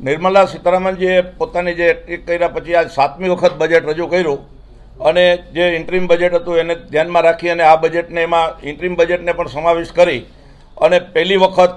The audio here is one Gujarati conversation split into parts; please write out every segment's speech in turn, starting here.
નિર્મલા સીતારામનજીએ પોતાની જે ટીક કર્યા પછી આ સાતમી વખત બજેટ રજૂ કર્યું અને જે ઇન્ટ્રીમ બજેટ હતું એને ધ્યાનમાં રાખી અને આ બજેટને એમાં ઇન્ટ્રીમ બજેટને પણ સમાવેશ કરી અને પહેલી વખત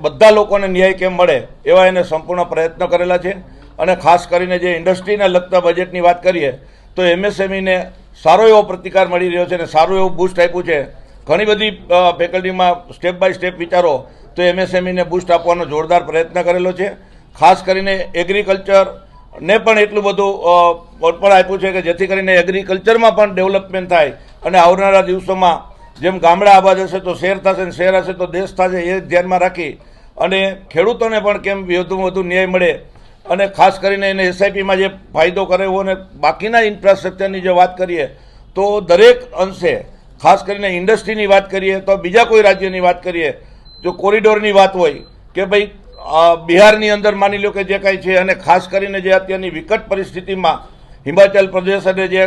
બધા લોકોને ન્યાય કેમ મળે એવા એને સંપૂર્ણ પ્રયત્ન કરેલા છે અને ખાસ કરીને જે ઇન્ડસ્ટ્રીને લગતા બજેટની વાત કરીએ તો એમએસએમઈને સારો એવો પ્રતિકાર મળી રહ્યો છે અને સારું એવું બૂસ્ટ આપ્યું છે. ઘણી બધી ફેકલ્ટીમાં સ્ટેપ બાય સ્ટેપ વિચારો તો એમએસએમઈને બૂસ્ટ આપવાનો જોરદાર પ્રયત્ન કરેલો છે. ખાસ કરીને એગ્રીકલ્ચર ને પણ એટલું બધું પણ આપ્યું છે કે જેથી કરીને એગ્રીકલ્ચરમાં પણ ડેવલપમેન્ટ થાય અને આવનારા દિવસોમાં જેમ ગામડા આબાદ હશે તો શહેર થશે ને શહેર હશે તો દેશ થશે એ ધ્યાનમાં રાખી અને ખેડૂતોને પણ કેમ વધુમાં વધુ ન્યાય મળે અને ખાસ કરીને એને એસઆઈપીમાં જે ફાયદો કરેવો અને બાકીના ઇન્ફ્રાસ્ટ્રક્ચરની જે વાત કરીએ તો દરેક અંશે, ખાસ કરીને ઇન્ડસ્ટ્રીની વાત કરીએ તો બીજા કોઈ રાજ્યની વાત કરીએ જો કોરિડોરની વાત હોય કે ભાઈ બિહારની અંદર માની લો કે જે કાંઈ છે અને ખાસ કરીને જે અત્યારની વિકટ પરિસ્થિતિમાં હિમાચલ પ્રદેશ અને જે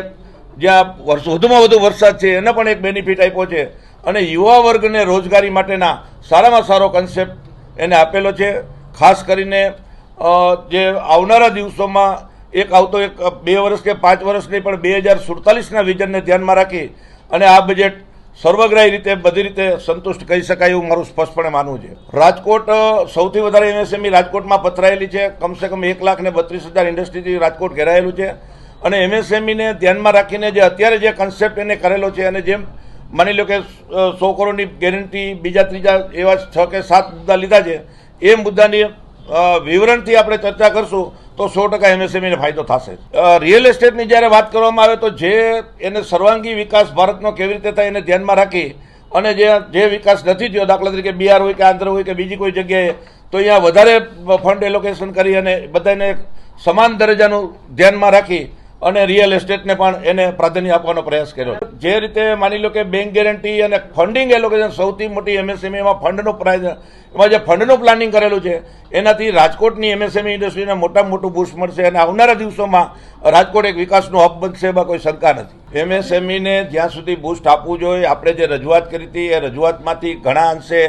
જ્યાં વધુમાં વધુ વરસાદ છે, એને પણ એક બેનિફિટ આપ્યો છે. અને યુવા વર્ગને રોજગારી માટેના સારામાં સારો કન્સેપ્ટ એને આપેલો છે. ખાસ કરીને જે આવનારા દિવસોમાં એક આવતો એક બે વર્ષ કે પાંચ વર્ષની પણ બે હજાર સુડતાલીસના વિઝનને ધ્યાનમાં રાખી અને આ બજેટ સર્વગ્રાહી રીતે બધી રીતે સંતુષ્ટ કહી શકાય એવું મારું સ્પષ્ટપણે માનવું છે. રાજકોટ સૌથી વધારે એમએસએમઈ રાજકોટમાં પથરાયેલી છે. કમસે કમ એક લાખ ને બત્રીસ હજાર ઇન્ડસ્ટ્રીથી રાજકોટ ઘેરાયેલું છે. અને એમએસએમઈને ધ્યાનમાં રાખીને જે અત્યારે જે કન્સેપ્ટ એને કરેલો છે અને જેમ માની લો કે સો કરોડની ગેરંટી બીજા ત્રીજા એવા છ કે સાત મુદ્દા લીધા છે, એ મુદ્દાની વિવરણથી આપણે ચર્ચા કરશું. તો સો ટકા એમએસએમઈને ફાયદો થશે. રિયલ એસ્ટેટની જ્યારે વાત કરવામાં આવે તો જે એને સર્વાંગી વિકાસ ભારતનો કેવી રીતે થાય એને ધ્યાનમાં રાખી અને જે જે વિકાસ નથી થયો, દાખલા તરીકે બિહાર હોય કે આંધ્ર હોય કે બીજી કોઈ જગ્યાએ, તો અહીંયા વધારે ફંડ એલોકેશન કરી અને બધાને સમાન દરજ્જાનું ધ્યાનમાં રાખી અને રિયલ એસ્ટેટને પણ એને પ્રાધાન્ય આપવાનો પ્રયાસ કર્યો જે રીતે માની લો કે બેંક ગેરંટી અને ફંડિંગ એલોકેશન સૌથી મોટી એમએસએમઈમાં ફંડનું પ્રાઇઝ એમાં જે ફંડનું પ્લાનિંગ કરેલું છે, એનાથી રાજકોટની એમએસએમઈ ઇન્ડસ્ટ્રીને મોટામાં મોટું બુસ્ટ મળશે અને આવનારા દિવસોમાં રાજકોટ એક વિકાસનું હબ બનશે એમાં કોઈ શંકા નથી. એમએસએમઈને જ્યાં સુધી બૂસ્ટ આપવું જોઈએ, આપણે જે રજૂઆત કરી હતી, એ રજૂઆતમાંથી ઘણા અંશે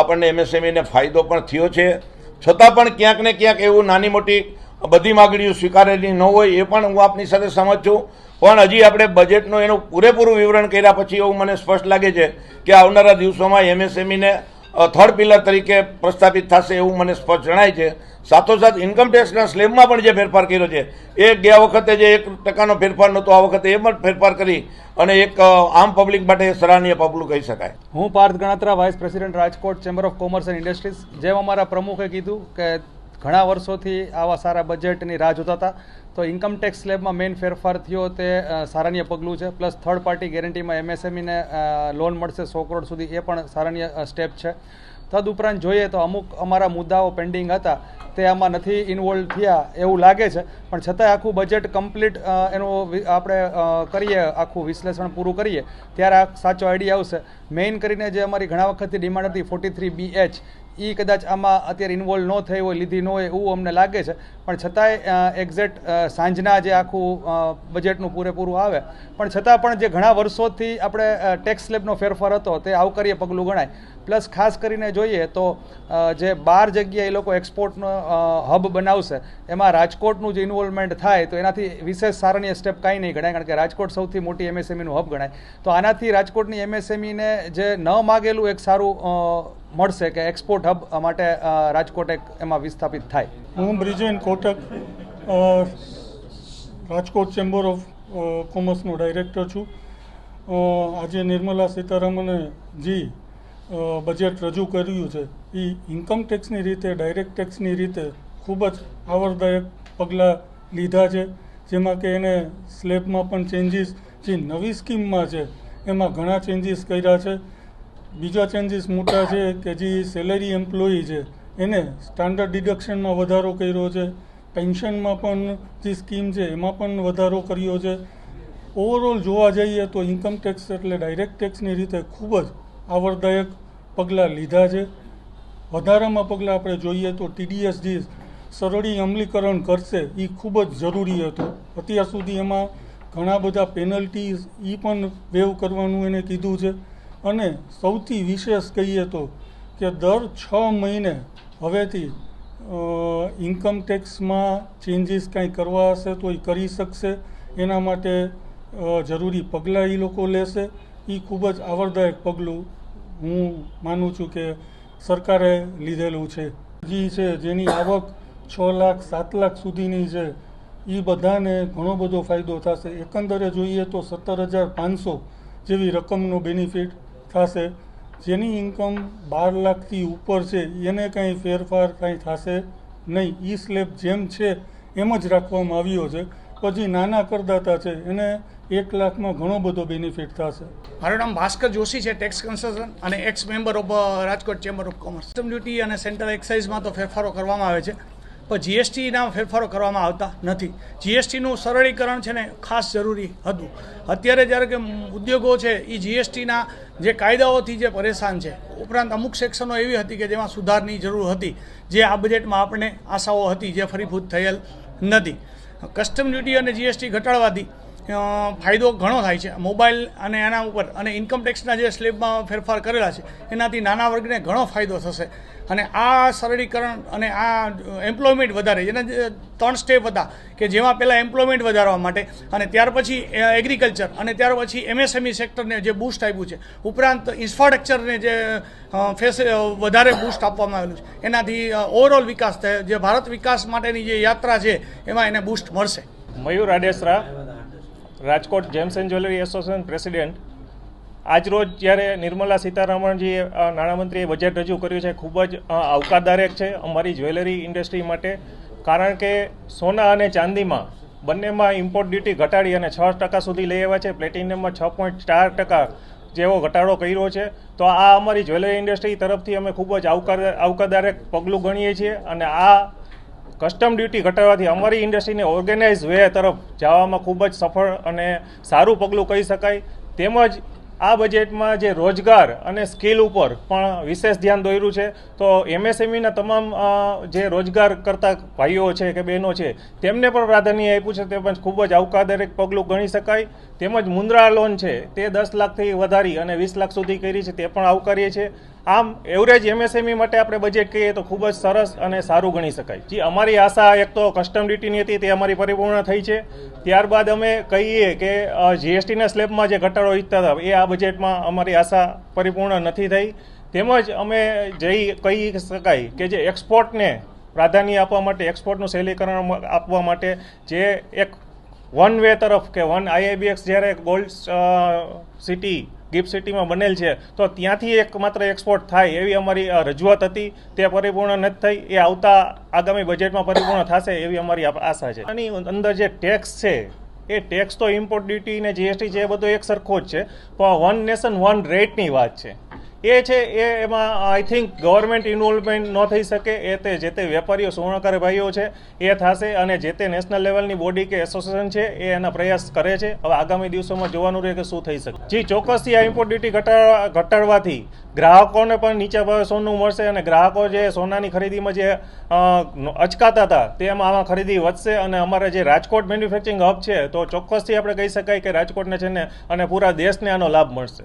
આપણને એમએસએમઈને ફાયદો પણ થયો છે. છતાં પણ ક્યાંક ને ક્યાંક એવું નાની મોટી બધી માગણીઓ સ્વીકારેલી ન હોય એ પણ હું આપની સાથે સમજ છું. પણ હજી આપણે બજેટનું એનું પૂરેપૂરું વિવરણ કર્યા પછી એવું મને સ્પષ્ટ લાગે છે કે આવનારા દિવસોમાં એમએસએમઈને થર્ડ પિલર તરીકે પ્રસ્થાપિત થશે એવું મને સ્પષ્ટ જણાય છે. સાથોસાથ ઇન્કમ ટેક્સના સ્લેબમાં પણ જે ફેરફાર કર્યો છે, એ ગયા વખતે જે એક ટકાનો ફેરફાર નહોતો, આ વખતે એ પણ ફેરફાર કરી અને એક આમ પબ્લિક માટે સરાહનીય પગલું કહી શકાય. હું Parth Ganatra vice president Rajkot chamber of commerce and industries જેમ અમારા પ્રમુખે કીધું કે ઘણા વર્ષોથી આવા સારા બજેટની રાહ જોતા હતા. તો ઇન્કમટેક્સ સ્લેબમાં મેઇન ફેરફાર થયો તે સારાન્ય પગલું છે. પ્લસ થર્ડ પાર્ટી ગેરંટીમાં એમએસએમઈને લોન મળશે સો કરોડ સુધી. એ પણ સારાન્ય સ્ટેપ છે. તદઉપરાંત જોઈએ તો અમુક અમારા મુદ્દાઓ પેન્ડિંગ હતા. તે આમાં નથી ઇન્વોલ્વ થયા એવું લાગે છે. પણ છતાંય આખું બજેટ કમ્પ્લીટ એનું આપણે કરીએ, આખું વિશ્લેષણ પૂરું કરીએ, ત્યારે આ સાચો આઈડિયા આવશે. મેઇન કરીને જે અમારી ઘણા વખતથી ડિમાન્ડ હતી forty three B H A કદાચ આમાં અત્યારે ઇન્વોલ્વ ન થઈ હોય, લીધી ન હોય એવું અમને લાગે છે. પણ છતાંય એક્ઝેક્ટ સાંજના જે આખું બજેટનું પૂરેપૂરું આવે. પણ છતાં પણ જે ઘણા વર્ષોથી આપણે ટેક્સ સ્લેબનો ફેરફાર હતો, તે આવકાર્ય પગલું ગણાય. પ્લસ ખાસ કરીને જોઈએ તો જે બાર જગ્યાએ એ લોકો એક્સપોર્ટનો હબ બનાવશે, એમાં રાજકોટનું જે ઇન્વોલ્વમેન્ટ થાય, તો એનાથી વિશેષ સારણીય સ્ટેપ કાંઈ નહીં ગણાય, કારણ કે રાજકોટ સૌથી મોટી એમએસએમઈનું હબ ગણાય. તો આનાથી રાજકોટની એમએસએમઈને જે ન માગેલું એક સારું મળશે કે એક્સપોર્ટ હબ માટે રાજકોટ એક એમાં વિસ્થાપિત થાય. હું બ્રિજેન કોટક રાજકોટ ચેમ્બર ઓફ કોમર્સનો ડાયરેક્ટર છું. આજે નિર્મલા સીતારામને જે બજેટ રજૂ કર્યું છે, એ ઇન્કમ ટેક્સની રીતે ડાયરેક્ટ ટેક્સની રીતે ખૂબ જ આવરદાયક પગલાં લીધા છે. જેમાં કે એને સ્લેબમાં પણ ચેન્જીસ જે નવી સ્કીમમાં છે, એમાં ઘણા ચેન્જીસ કર્યા છે. બીજા ચેન્જીસ મોટા છે કે જે સેલેરી એમ્પ્લોયી છે, એને સ્ટાન્ડર્ડ ડિડક્શનમાં વધારો કર્યો છે. પેન્શનમાં પણ જે સ્કીમ છે, એમાં પણ વધારો કર્યો છે. ઓવરઓલ જોવા જઈએ તો ઇન્કમ ટેક્સ એટલે ડાયરેક્ટ ટેક્સની રીતે ખૂબ જ આવરદાયક પગલાં લીધા છે. વધારામાં પગલાં આપણે જોઈએ તો ટીડીએસ જે સરળી અમલીકરણ કરશે એ ખૂબ જ જરૂરી હતું. અત્યાર સુધી એમાં ઘણા બધા પેનલ્ટીઝ એ પણ વેવ કરવાનું એને કીધું છે. અને સૌથી વિશેષ કહીએ તો કે દર છ મહિને હવેથી ઇન્કમ ટેક્સમાં ચેન્જીસ કાંઈ કરવા હશે તો એ કરી શકશે. એના માટે જરૂરી પગલાં એ લોકો લેશે. એ ખૂબ જ આવરદાયક પગલું હું માનું છું કે સરકારે લીધેલું છે. જી છે, જેની આવક છ લાખ, સાત લાખ સુધીની છે એ બધાને ઘણો બધો ફાયદો થશે. એકંદરે જોઈએ તો સત્તર હજાર પાંચસો જેવી રકમનો બેનિફિટ થશે. જેની ઇન્કમ બાર લાખથી ઉપર છે, એને કાંઈ ફેરફાર કાંઈ થશે નહીં. ઈ સ્લેબ જેમ છે, એમ જ રાખવામાં આવ્યો છે. પછી નાના કરદાતા છે, એને એક લાખમાં ઘણો બધો બેનિફિટ થશે. મારું નામ ભાસ્કર જોશી છે ટેક્સ કન્સલ્ટન અને ex member of Rajkot chamber of commerce duty અને સેન્ટ્રલ એક્સાઇઝમાં તો ફેરફારો કરવામાં આવે છે. પણ જીએસટીના ફેરફારો કરવામાં આવતા નથી. જીએસટીનું સરળીકરણ છે ને ખાસ જરૂરી હતું. અત્યારે જ્યારે કે ઉદ્યોગો છે એ જીએસટીના જે કાયદાઓથી જે પરેશાન છે, ઉપરાંત અમુક સેક્શનો એવી હતી કે જેમાં સુધારની જરૂર હતી, જે આ બજેટમાં આપણે આશાઓ હતી જે ફરીભૂત થયેલ નથી. કસ્ટમ ડ્યુટી અને જીએસટી ઘટાડવાથી ફાયદો ઘણો થાય છે. મોબાઈલ અને એના ઉપર અને ઇન્કમ ટેક્સના જે સ્લેબમાં ફેરફાર કરેલા છે, એનાથી નાના વર્ગને ઘણો ફાયદો થશે. અને આ સરળીકરણ અને આ એમ્પ્લોયમેન્ટ વધારે, જેના ત્રણ સ્ટેપ હતા, કે જેમાં પહેલાં એમ્પ્લોયમેન્ટ વધારવા માટે, અને ત્યાર પછી એગ્રીકલ્ચર અને ત્યાર પછી એમએસએમઈ સેક્ટરને જે બૂસ્ટ આપ્યું છે, ઉપરાંત ઇન્ફ્રાસ્ટ્રક્ચરને જે ફેસ વધારે બૂસ્ટ આપવામાં આવેલું છે, એનાથી ઓવરઓલ વિકાસ થાય, જે ભારત વિકાસ માટેની જે યાત્રા છે, એમાં એને બૂસ્ટ મળશે. Mayur Adesara, Rajkot gems and jewellery association president આજરોજ જ્યારે નિર્મલા સીતારમણજીએ નાણામંત્રીએ બજેટ રજૂ કર્યું છે, ખૂબ જ આવકારદાયક છે અમારી જ્વેલરી ઇન્ડસ્ટ્રી માટે. કારણ કે સોના અને ચાંદીમાં બંનેમાં ઇમ્પોર્ટ ડ્યુટી ઘટાડી અને છ ટકા સુધી લઈ આવ્યા છે. પ્લેટિનિયમમાં છ પોઈન્ટ ચાર ટકા જેવો ઘટાડો કર્યો છે. તો આ અમારી જ્વેલરી ઇન્ડસ્ટ્રી તરફથી અમે ખૂબ જ આવકાર, આવકારદાયક પગલું ગણીએ છીએ અને આ કસ્ટમ ડ્યુટી ઘટાડવાથી અમારી ઇન્ડસ્ટ્રીને ઓર્ગેનાઇઝ વે તરફ જવામાં ખૂબ જ સફળ અને સારું પગલું કહી શકાય. તેમજ આ બજેટમાં જે રોજગાર અને સ્કિલ ઉપર પણ વિશેષ ધ્યાન દોર્યું છે. તો એમએસએમઈના તમામ જે રોજગાર કરતા ભાઈઓ છે કે બહેનો છે, તેમને પણ પ્રાધાન્ય આપ્યું છે. તે પણ ખૂબ જ આવકારદાયક પગલું ગણી શકાય. તેમજ મુદ્રા લોન છે, તે દસ લાખથી વધારી અને વીસ લાખ સુધી કરી છે, તે પણ આવકારીએ છીએ. આમ એવરેજ એમએસએમઈ માટે આપણે બજેટ કહીએ તો ખૂબ જ સરસ અને સારું ગણી શકાય. જે, અમારી આશા એક તો કસ્ટમ ડ્યુટીની હતી, તે અમારી પરિપૂર્ણ થઈ છે. ત્યારબાદ અમે કહીએ કે જીએસટીના સ્લેબમાં જે ઘટાડો ઈચ્છતા હતા, એ આ બજેટમાં અમારી આશા પરિપૂર્ણ નથી થઈ. તેમજ અમે જઈ કહી શકાય કે જે એક્સપોર્ટને પ્રાધાન્ય આપવા માટે એક્સપોર્ટનું સહેલીકરણ આપવા માટે જે એક વન વે તરફ કે વન આઈએબીએક્સ જ્યારે ગોલ્ડ સિટી ગિફ્ટ સિટીમાં બનેલ છે, તો ત્યાંથી એક માત્ર એક્સપોર્ટ થાય એવી અમારી રજૂઆત હતી. તે પરિપૂર્ણ નથી થઈ. એ આવતા આગામી બજેટમાં પરિપૂર્ણ થશે એવી અમારી આશા છે. આની અંદર જે ટેક્સ છે, એ ટેક્સ તો ઇમ્પોર્ટ ડ્યુટી ને જીએસટી છે એ બધો એક સરખો જ છે. પણ વન નેશન વન રેટની વાત છે. એ છે, એ એમાં આઈ થિંક ગવર્મેન્ટ ઇન્વોલ્વમેન્ટ ન થઈ શકે, એ તે જે તે વેપારીઓ, સુવર્ણકાર ભાઈઓ છે, એ થશે અને જે તે નેશનલ લેવલની બોડી કે એસોસિએશન છે, એ એના પ્રયાસ કરે છે. હવે આગામી દિવસોમાં જોવાનું રહે કે શું થઈ શકે. જી, ચોક્કસથી આ ઇમ્પોર્ટ ડ્યુટી ઘટાડવા, ઘટાડવાથી ગ્રાહકોને પણ નીચા ભાવે સોનું મળશે અને ગ્રાહકો જે સોનાની ખરીદીમાં જે અચકાતા હતા, તેમાં આમાં ખરીદી વધશે અને અમારે જે રાજકોટ મેન્યુફેક્ચરિંગ હબ છે, તો ચોક્કસથી આપણે કહી શકાય કે રાજકોટને છે ને, અને પૂરા દેશને આનો લાભ મળશે.